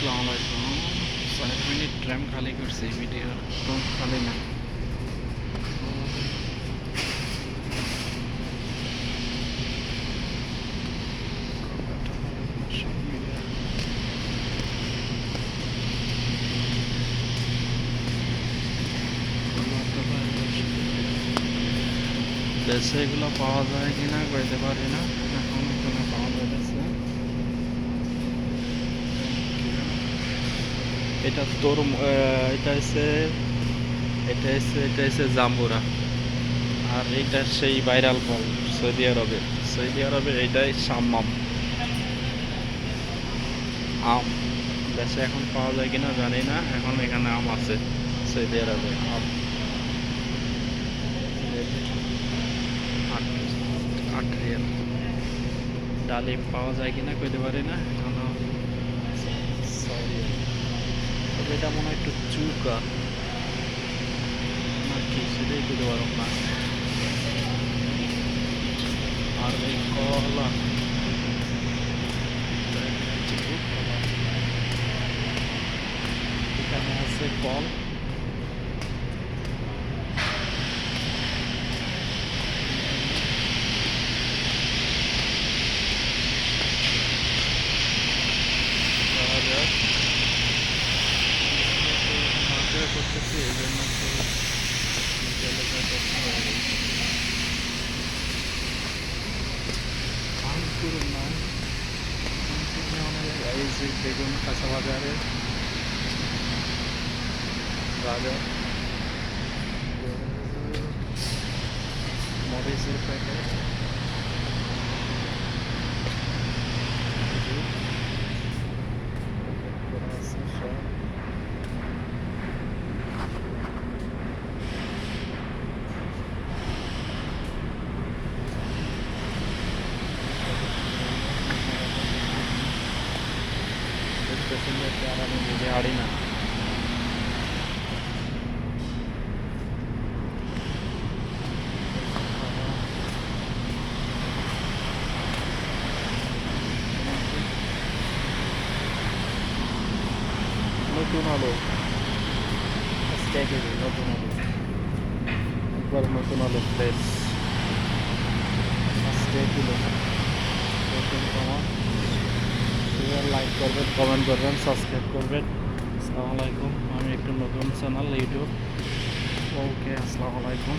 আসসালামু আলাইকুম। ছয় মিনিট ট্রাম খালি করছি ভিডিও একদম খালি না। এগুলো পাওয়া যায় কিনা, কইতে পারি না এখন এখানে পাওয়া যাচ্ছে এটা তোর এটা হচ্ছে এটা হচ্ছে এটা হচ্ছে জাম্বুরা। আর এটা সেই ভাইরাল ফল, সৌদি আরবে। সৌদি আরবে এটাই সাম্মাম। আম দেশে এখন পাওয়া যায় কিনা জানি না, এখন এখানে আম আছে, সৌদি আরবে আম। ডালিম পাওয়া যায় কিনা কইতে পারি না এখনও ছয় রিয়াল তবে এটা মনে হয় একটু চুকা। আর কি সেটাই বুঝতে পারো না আর এই কলা। এখানে আছে কল। kurundan ऐसे बेगुन कसा बाजार है गाजर मोदी सिर पैकेट দেখতেছেন যে আর আমি নিজে হারি না নতুন আলো আজকে কেজি নতুন আলো একবার নতুন আলো ফ্রেশ আজকে কিলো নতুন কমন লাইক করবেন কমেন্ট করবেন সাবস্ক্রাইব করবেন। আসসালামু আলাইকুম আমি একটু নতুন চ্যানেল ইউটিউব। ওকে আসসালামু আলাইকুম।